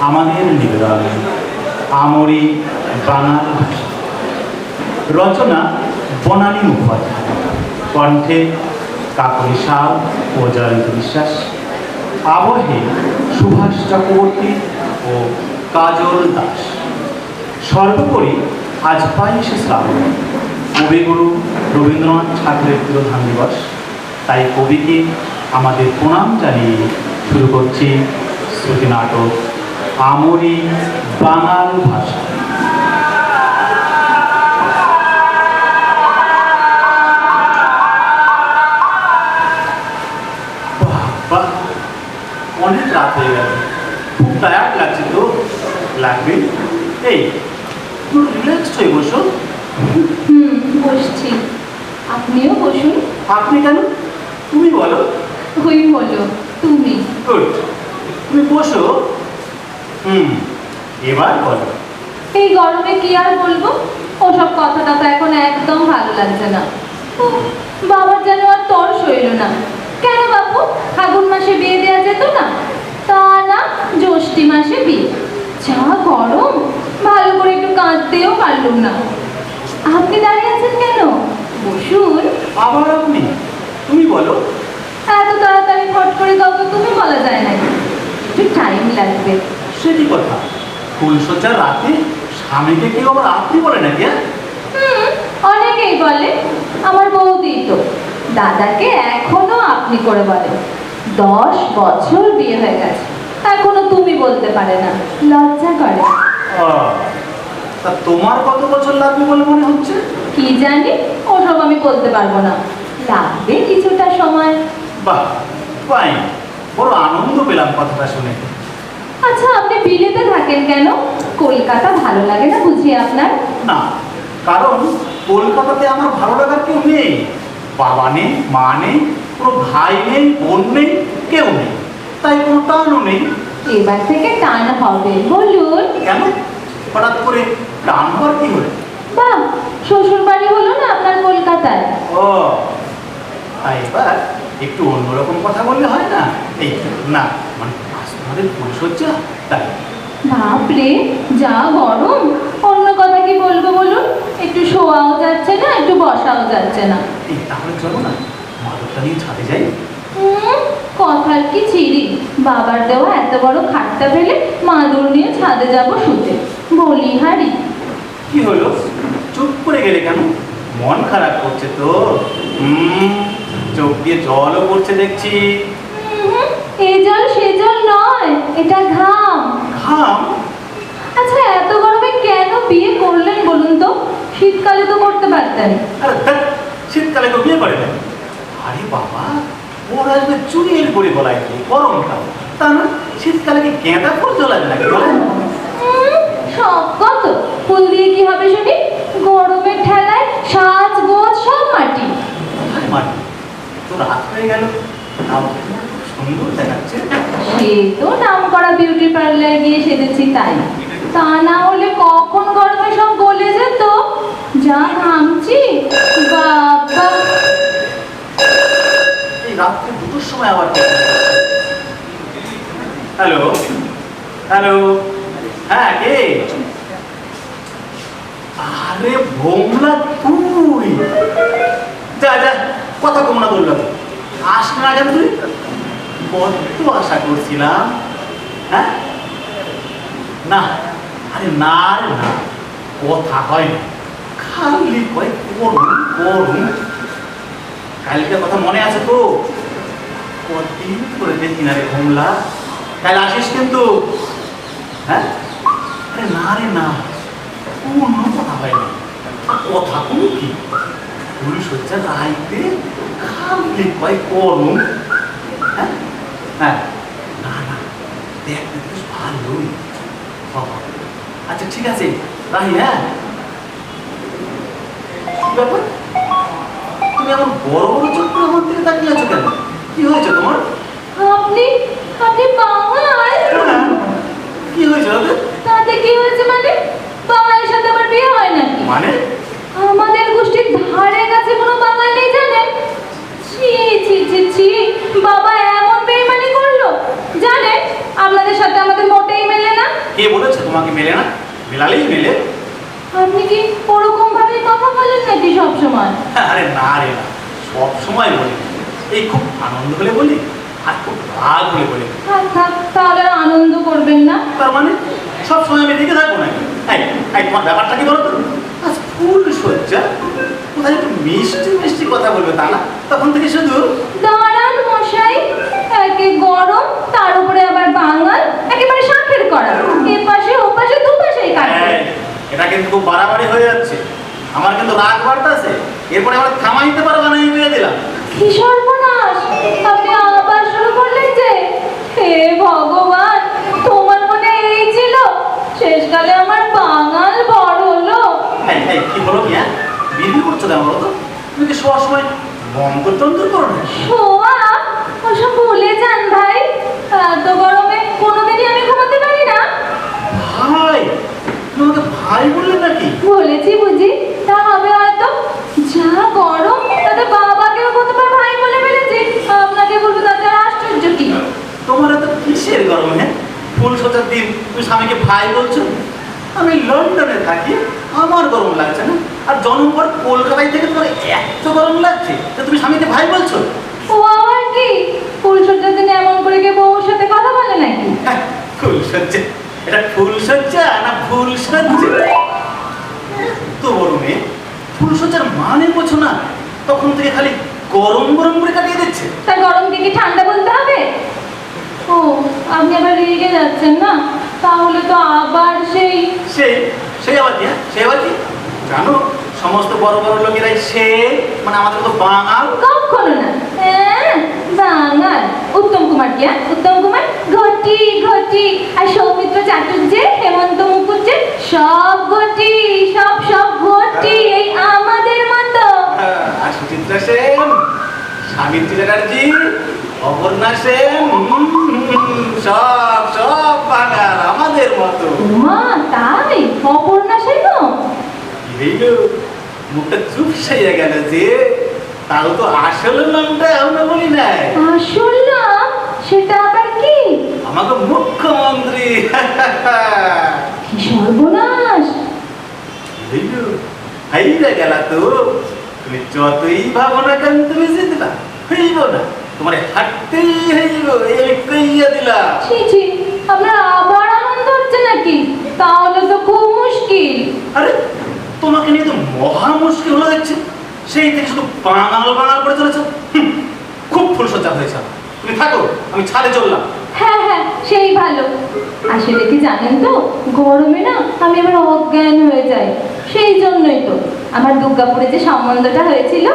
আমাদের নিবেদন। আমরি বাঙাল রচনা বনানী মুখোপাধ্যায়। কণ্ঠে কাকলি সাউ ও জয়ন্ত বিশ্বাস। আবহে সুভাষ চক্রবর্তী ও কাজল দাস। সর্বোপরি আজ বাইশে শ্রাবণ। কবিগুরু রবীন্দ্রনাথ ঠাকুরের তিরোধান দিবস। তাই কবিকে আমাদের প্রণাম জানিয়ে শুরু করছি শ্রুতি নাটক আমরি বাঙাল ভাষা। অনেক রাত হয়ে গেল। খুব টায়ার্ড লাগছে তো? লাগবে? এই একটু রিল্যাক্সড হয়ে বসো হুম বসছি। আপনিও বসুন। আপনি কেন? তুমি বলো। ওই হলো তুমি। গুড তুমি বসো। হুম এবার বলো। এই গরমে কি আর বলব? ওসব কথাটা তো এখন একদম ভালো লাগছে না। বাবার যেন আর তর সইল না। কেন বাপু? ফাগুন মাসে বিয়ে দেওয়া যেত না? তা না জ্যৈষ্ঠী মাসে বিয়ে। যা গরম ভালো করে একটু কাঁদতেও পারলুম না। আপনি দাঁড়িয়ে আছেন কেন? বসুন। আবার আপনি? তুমি বলো। এত তাড়াতাড়ি ফট করে কাউকে তুমি বলা যায় না একটু টাইম লাগবে। সে কি কথা ফুলসজ্জার রাতে স্বামীকে কেউ আবার আপনি বলে নাকি হ্যাঁ? অনেকেই বলে আমার বৌদি তো। দাদাকে এখনও আপনি করে বলে দশ বছর বিয়ে হয়ে গেছে এখনও তুমি বলতে পারে না লজ্জা করে। তা তোমার কত বছর লাগবে বলে মনে হচ্ছে? কি জানি ওসব আমি বলতে পারব না। লাগবে কিছুটা সময়। বাহ ফাইন বড় আনন্দ পেলাম কথাটা শুনে। আচ্ছা আপনি বিলেতে থাকেন কেন? কলকাতা ভালো লাগে না বুঝি আপনার? না কারণ কলকাতাতে আমার ভালো লাগার কেউ নেই। বাবা নেই মা নেই কোনো ভাই নেই বোন নেই কেউ নেই। তাই কোনো টানও নেই। এবার থেকে টান হবে বলুন। কেন? হঠাৎ করে টান হওয়ার কি হলো? বা শ্বশুর বাড়ি হলো না আপনার কলকাতায়? ও এবার একটু অন্যরকম কথা বললে হয় না? এই না মানে আজ তোমাদের তাই। বাপরে যা গরম। অন্য কথা কি বলব বলুন? একটু শোয়াও যাচ্ছে না একটু বসাও যাচ্ছে না। এই তাহলে চলো না মাদকটা নিয়ে ছাদে যাই। কথার কি ছিড়ি বাবার দেওয়া এত বড় খাটটা ফেলে মাদুর নিয়ে ছাদে যাব শুতে। বলি হারি। কি হলো? চুপ করে গেলে কেন? মন খারাপ করছে তো। হুম চোখ দিয়ে জলও পড়ছে দেখছি। হুম, এ জল সে জল নয় এটা ঘাম। ঘাম? আচ্ছা এত গরমে কেন বিয়ে করলেন বলুন তো? শীতকালে তো করতে পারতেন। শীতকালে তো বিয়ে করে না আরে বাবা ওর আসবে চুরির করে গলায় দিয়ে গরমকাল তা না শীতকালে কি গেঁদা ফুল জ্বলাবে নাকি সব কত? ফুল দিয়ে কি হবে শুনি? গরমের ঠেলায় সাজ গোজ সব মাটি। মাটি। তো রাত হয়ে গেল। সুন্দর দেখাচ্ছে। সে তো নাম করা বিউটি পার্লারে গিয়ে সেজেছি তাই। তা না হলে কখন গরমে সব গলে যেত? যা ঘামছি বাবা। এই রাত্রে দুটোর সময় আবার হ্যালো? হ্যালো? হ্যাঁ কে? আরে ভোমলা তুই যা যা কথা কম না বললাম। আস না কেন তুই? কত আশা করছিলাম হ্যাঁ? না, আরে না রে না, কথা হয় খালি কয়, করুন করুন। কালকে কথা মনে আছে তো? কদিন করে দেখি না রে হোমলা কাল আসিস কিন্তু হ্যাঁ? আরে না রে না, কোনো কথা হয় না। কথা কোনো কি? পুরুষ হচ্ছে রাইতে খালি কয়, করুন হ্যাঁ? হ্যাঁ। না না দেখ বেশ ভালোই। বাবা। আচ্ছা ঠিক আছে রাহি হ্যাঁ? ব্যাপার? তুমি এমন বড় বড় চোখ করে আমার দিকে তাকিয়ে আছো কেন? কি হয়েছে তোমার? আপনি আপনি বাঙাল। হ্যাঁ, কি হয়েছে তাতে কি হয়েছে মানে? বাঙালির সাথে আমার বিয়ে হয় নাকি? মানে? আমাদের গোষ্ঠীর ধারে কাছে কোনো বাঙাল নেই জানেন? ছি ছি ছি ছি। বাবা এমন বেইমানি করল জানেন আপনাদের সাথে আমাদের মোটেই মেলে না। কে বলেছে তোমাকে মেলে না? মেলালেই মেলে। আপনি কি ওরকম ভাবে কথা বলেন নাকি সবসময়? আরে না রে না সব সময় বলি। এই খুব আনন্দ হলে বলি আর খুব রাগ হলে বলি। থাক থাক তাহলে আনন্দ করবেন না। তার মানে? সব সময় আমি দেখে থাকব না এই এই তোমার ব্যাপারটা কি বলো তো? আজ ফুল সজ্জা কোথায় একটু মিষ্টি মিষ্টি কথা বলবে তা না? তখন থেকে শুধু দাঁড়ান মশাই একে গরম তার উপরে আবার বাঙাল একেবারে শাঁখের করা এ পাশে ও পাশে দু পাশেই কাটবে এটা কিন্তু বাড়াবাড়ি হয়ে যাচ্ছে। আমার কিন্তু রাগ বাড়তেছে। এরপরে আবার থামাইতে পারবে না এই দিয়ে দিলাম। কি সর্বনাশ! আপনি আবার শুরু করলেন যে হে ভগবান তোমার মনে এই ছিল? শেষকালে আমার বাঙাল বড় হলো এই এই কি বলো কি হ্যাঁ বিড়বিড় করছ কেন বলো তো? তুমি কি শোয়ার সময় মন্ত্রতন্ত্র করো না ওসব ভুলে যান ভাই। এত গরমে কোনোদিনই আমি ঘুমাতে পারি না। ভাই তোমাকে ভাই বললে নাকি? বলেছি বুঝি। তা হবে হয়তো। যা গরম তাতে বাবাকেও কতবার ভাই বলে ফেলেছি। আপনাকে বলব তাতে আশ্চর্য কি? তোমার এত কিসের গরম হ্যাঁ? ফুল সজ্জার দিন তুমি স্বামীকে ভাই বলছো? আমি লন্ডনে থাকি আমার গরম লাগছে না। আর জন্ম পর কলকাতায় থেকে তোমার এত গরম লাগছে যে তুমি স্বামীকে ভাই বলছো? ও আবার কি? ফুলসজ্জার দিনে এমন করে কে বউর সাথে কথা বলে নাকি? হ্যাঁ, ফুল সজ্জা এটা ফুল সজ্জা না ফুল সজ্জা তো বড় মেয়ে ফুল মানে বোঝো না। তখন থেকে খালি গরম গরম করে কাটিয়ে দিচ্ছে। তা গরমকে কি ঠান্ডা বলতে হবে? ও আপনি আবার রেগে যাচ্ছেন না? তাহলে তো আবার সেই সে সে আবার কি হ্যাঁ? সে আবার কি? জানো সমস্ত বড় বড় লোকেরাই সে মানে আমাদের তো বাঙাল কখনো না। বাঙাল উত্তম কুমার কি হ্যাঁ? উত্তম কুমার? ঘটি ঘটি। আর সৌমিত্র চাটুর্যে হেমন্ত মুখুজ্জে সব ঘটি সব সব ঘটি এই আমাদের মতো। হ্যাঁ, আর সুচিত্রা সেন সাবিত্রী চ্যাটার্জি অপর্ণা সেন সব সব বাঙাল আমাদের মতো। মা তাই? অপর্ণা সেন মুখটা চুপ সাইয়া গেল যে তাও তো আসল নামটা আমরা বলি নাই। আসল না সেটা আবার কি? আমাকে মুখ্যমন্ত্রী। সর্বনাশ! হাইরা গেলা তো। তুমি যতই ভাবো না কেন তুমি জিতবা হইব না। তোমার হাঁটতেই হইব এই কইয়া দিলাম। ছি ছি আপনার আবার আনন্দ হচ্ছে নাকি? তাহলে তো খুব মুশকিল। আরে তোমাকে নিয়ে তো মহা মুশকিল হলো দেখছি। সেই থেকে শুধু বাঙাল বাঙাল করে চলেছ? খুব ফুলসজ্জা হয়েছে তুমি থাকো আমি ছাদে চললাম। হ্যাঁ হ্যাঁ সেই ভালো। আসলে কি জানেন তো গরমে না আমি অজ্ঞান হয়ে যাই। সেই জন্যই তো আমার দুর্গাপুরে যে সম্বন্ধটা হয়েছিল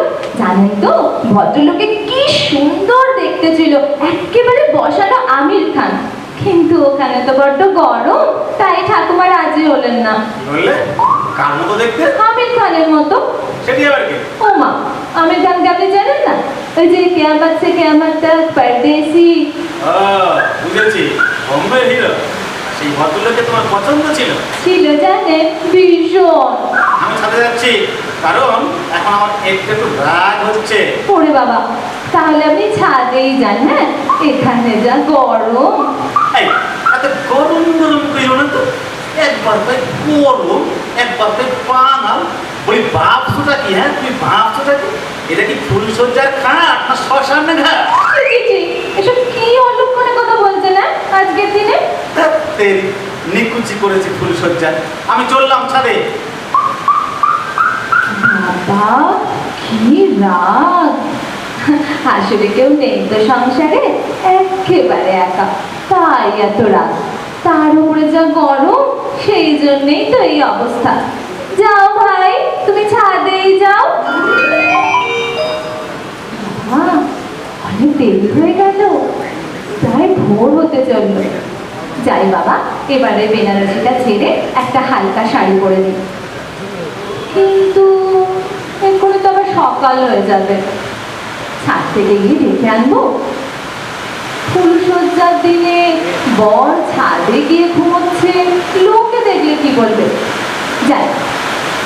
জানেন তো ভদ্রলোকে কি সুন্দর দেখতে ছিল। একেবারে বসানো আমির খান। কিন্তু ওখানে তো বড্ড গরম তাই ঠাকুমা রাজি হলেন না। কার মতো দেখতে? আমির খানের মতো। সেটি আবার কি? ও মা আমির খানকে আপনি জানেন না। ওই যে কেয়ামত সে কেয়ামত তক পরদেশি। বুঝেছি। বম্বে হিরো। সেই ভদ্রলোকে তোমার পছন্দ ছিল? ছিল জানেন ভীষণ। আমি ছাদে যাচ্ছি। কারণ এখন আমার একটু একটু রাগ হচ্ছে। ওরে বাবা তাহলে আপনি ছাদেই যান হ্যাঁ? এখানে যা গরম। এই এত গরম গরম কইল না তো। একবার তাই গরম একবার তাই বাঙাল বলি ভাবছোটা কি হ্যাঁ? তুমি ভাবছোটা কি? এটা কি ফুলসজ্জার খাট না শ্মশান ঘাট? এসব কি অলক্ষণে কথা বলছেন হ্যাঁ আজকের দিনে? নিকুচি করেছে ফুলসজ্জা আমি চললাম ছাদে। বাবা কি রাগ আসলে কেউ নেই তো সংসারে একেবারে একা। তাই এত রাগ তার উপরে যা গরম সেই জন্যেই তো এই অবস্থা। যাও ভাই, তুমি ছাদেই যাও। অনেক দেরি হয়ে গেল। প্রায় ভোর হতে চলল। যাই বাবা, এবারে বেনারসিটা ছেড়ে একটা হালকা শাড়ি পরে নিই কিন্তু এক্ষুনি তো আবার সকাল হয়ে যাবে। ছাদ থেকে গিয়ে দেখে আনব। ফুলসজ্জার দিনে বর ছাদে গিয়ে ঘুমোচ্ছে। লোকে দেখলে কি বলবে? যাই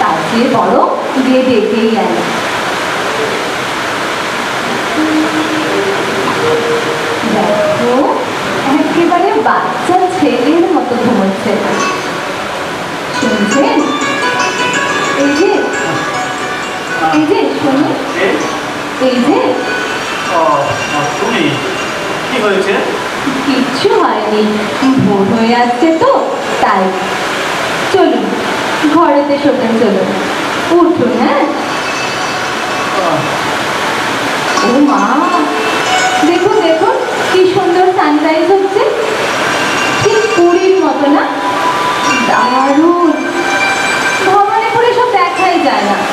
সাজিয়ে বড় দিয়ে দেখেই গেল। দেখো একেবারে বাচ্চা ছেলের মতো ঘুমোচ্ছে। শুনছেন? এই যে এই যে শুনুন। এই যে তুমি? কিচ্ছু হয়নি। ভোর হয়ে আসছে তো তাই। চলুন। ঘরেতে শোকেন চলো। উঠুন হ্যাঁ? ও মা, দেখুন দেখুন, কি সুন্দর সানরাইজ হচ্ছে। ঠিক পুরীর মতো না? দারুণ। ভ্রমণে করে সব দেখাই যায় না।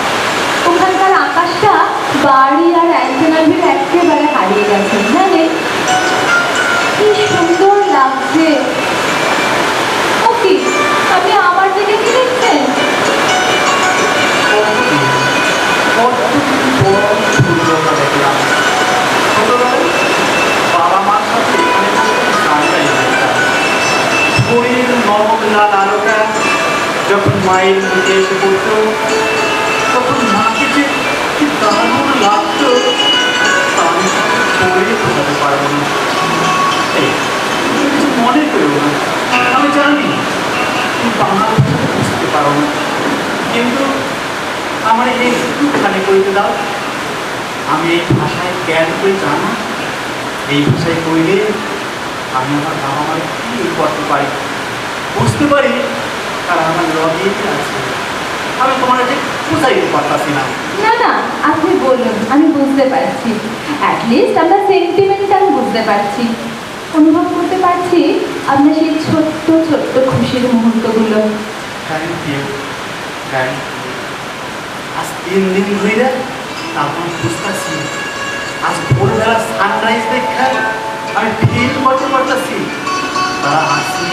মায়ের মুখে এসে পড়তো তখন মাকে যে কি দারুণ লাগতো আমি বলে বোঝাতে পারব না কিছু মনে করো না, আমি জানি বাংলা ভাষা বুঝতে পারো না। কিন্তু আমার একটুখানি কইতে দাও, আমি এই ভাষায় জ্ঞান করে জানো, এই ভাষায় কইলে আমি আমার বাবা মায়ের কি করতে পারি, বুঝতে পারি তারা আমার লগে আছে আমি তোমার কাছে বুঝাইতে পারতাছি না না না আপনি বলুন, আমি বুঝতে পারছি। অ্যাটলিস্ট আমরা সেন্টিমেন্টাল বুঝতে পারছি। অনুভব করতে পারছি আপনার সেই ছোট্ট ছোট্ট খুশির মুহূর্তগুলো। থ্যাংক ইউ থ্যাংক আজ তিন দিন ধরে তারপর বুঝতেছি, আজ ভোরবেলা সানরাইজ দেখা আমি ফিল করতে পারতেছি। তারা আসি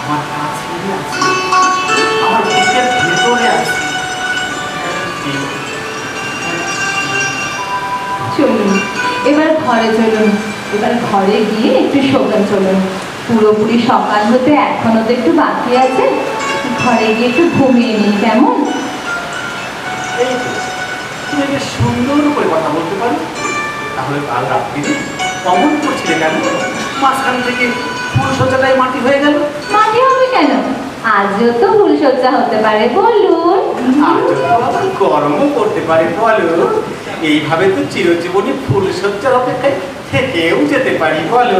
আমার ঘরে চলুন। এবার ঘরে গিয়ে একটু শোকান চলুন। পুরোপুরি সকাল হতে এখনও তো একটু বাকি আছে। ঘরে গিয়ে একটু ঘুমিয়ে নিন কেমন? তুমি বেশ সুন্দর করে কথা বলতে পারো। তাহলে কাল রাত্রিরে অমন করছিলে কেন? মাঝখান থেকে ফুল সজ্জাটাই মাটি হয়ে গেল। মাটি হবে কেন? আজও তো ফুলসজ্জা হতে পারে বলুন। গরমও করতে পারে বলো। এইভাবে তো চিরজীবনী ফুল সজ্জার অপেক্ষায় থেকেও যেতে পারি বলো।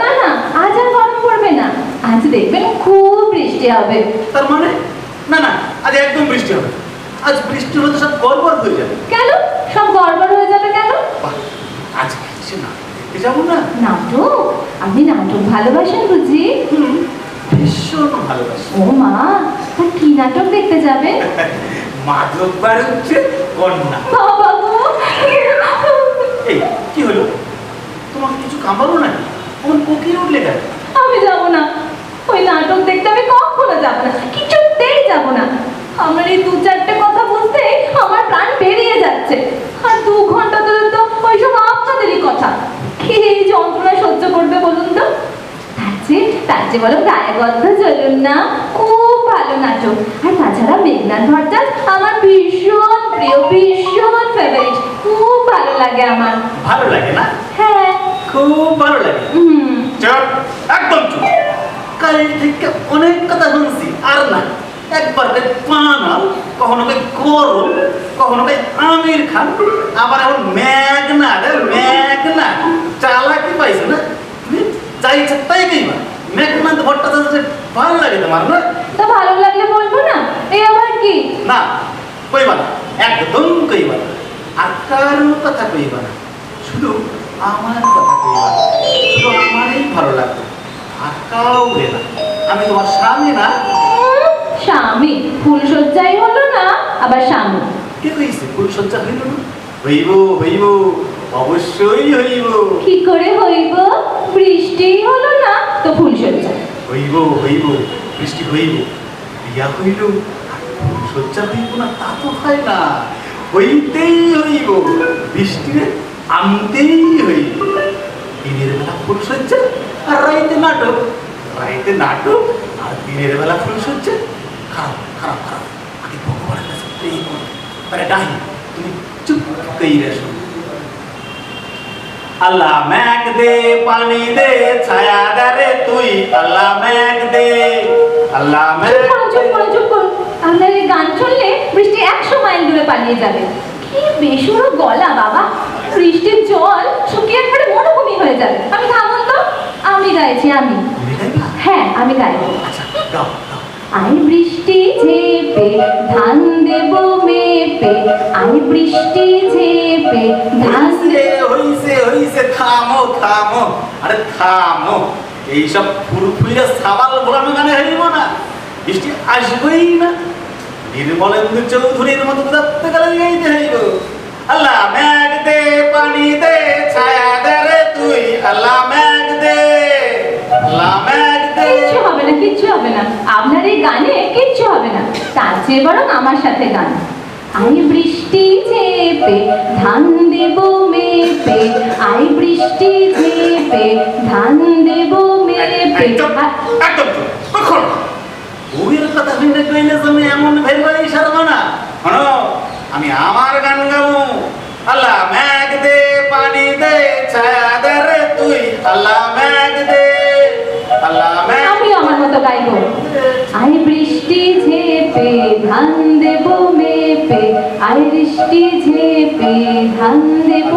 না না আজ আর গরম পড়বে না। আজ দেখবেন খুব বৃষ্টি হবে। তার মানে? না না আজ একদম বৃষ্টি হবে। আজ বৃষ্টি হতে সব গড়বড় হয়ে যাবে। কেন? সব গড়বড় হয়ে যাবে কেন? আজ কিছু না দেখতে যাব না? নাটক? আপনি নাটক ভালোবাসেন বুঝি? হুম, ভীষণ ভালোবাসি। ও মা তা কি নাটক দেখতে যাবেন মাধব হচ্ছে কন্যা বাবা কি হলো? তোমাকে কিছু কামড়ালো নাকি? আমার কোকিল উঠলে কেন? আমি যাব না। ওই নাটক দেখতে আমি কখনো যাব না। কিছুতেই যাব না। আমার এই দু চারটে কথা বুঝতে আমার প্রাণ বেরিয়ে যাচ্ছে। আর দু ঘণ্টা ধরে তো ওইসব আপনাদেরই কথা। কি এই যন্ত্রণা সহ্য করবে বলুন তো? তার চেয়ে বলো গায়েবদ্ধ চলুন না। খুব ভালো নাটক। আর তাছাড়া মেঘনাথ ভট্টাচ আমার ভীষণ প্রিয়, ভীষণ ফেভারিট খুব লাগে আমার। ভালো লাগে না? হ্যাঁ। খুব ভালো লাগে। চুপ একদম চুপ কাল থেকে অনেক কথা শুনছি আর না। একবার কে পানাল কখনো কে গরম কখনো কে আমির খান আবার এখন মেঘনা রে মেঘনা। চালাকি পাইছে না? যাই ইচ্ছা তাই কইবা মেঘনাথ ভট্টাচার্য ভালো লাগে তোমার না? তো ভালো লাগলে বলব না এই আবার কি না কইবা না একদম কইবা না আর কারও কথা কইবা না। শুধু আমার কথা কইবা শুধু আমারই ভালো লাগবে। আর কাউরে না। আমি তোমার স্বামী না। স্বামী? ফুলসজ্জাই হলো না আবার স্বামী? কে কইছে? ফুলসজ্জা হইল না? হইব হইব অবশ্যই হইব। কি করে হইব? বৃষ্টি হলো না তো ফুল ফুলসজ্জা হইব হইব বৃষ্টি হইব। বিয়া হইল ফুলসজ্জা হইব না তা তো হয় না। হইতেই হইব বৃষ্টিরে আনতেই হইব। দিনের বেলা ফুলসজ্জা আর রাইতে নাটক। রাইতে নাটক আর দিনের বেলা ফুলসজ্জা খারাপ খারাপ খারাপ। আগে ভগবানের কাছে প্রে করো। ডাহি তুমি চুপ কই রেছো। আল্লাহ ম্যাগ দে পানি দে ছায়া দে রে তুই। আল্লাহ ম্যাগ দে আল্লাহ ম্যাগ চুপ করো চুপ করো। আপনার গান শুনলে বৃষ্টি দূরে পালিয়ে যাবে। কি বেসুরো গলা বাবা! বৃষ্টির জল শুকিয়ে একবারে মরুভূমি হয়ে যাবে। আমি থামুন তো। আমি গাইছি আমি। হ্যাঁ আমি গাইবো আচ্ছা গাও আই বৃষ্টি ঝেপে ধান দেব মেপে। আই বৃষ্টি ঝেপে ধান হইছে হইছে হইছে থামো থামো। আরে থামো। এইসব ফুরফুরে সাবাল ভোলানো গানে হইব না। বৃষ্টি আসবেই না। নির্মলেন্দু চৌধুরীর মতো দত্ত গেলে গাইতে হইব আল্লাহ ম্যাগ দে পানি দে ছায়া দে রে তুই। আল্লাহ ম্যাগ দে আল্লাহ ম্যাগ দে। কিচ্ছু হবে না কিচ্ছু হবে না। আপনার এই গানে কিচ্ছু হবে না। তার চেয়ে বরং আমার সাথে গান। আই বৃষ্টি ঝেপে ধান দেব মেপে। আই বৃষ্টি ঝেপে ধান দেব মেপে। একদম একদম চুপ। কবির কথা শুনে কইলে তুমি এমন ভেবে সারবো না। শোনো আমি আমার গান গাবো। আল্লাহ ম্যাগ দে পানি দে ছায়া দে রে তুই। আল্লাহ ম্যাগ দে আল্লাহ ম্যাগ আমি আমার মতো গাইবো। আই বৃষ্টি ঝেপে ধান দেব মেপে। আই বৃষ্টি ঝেপে ধান দেব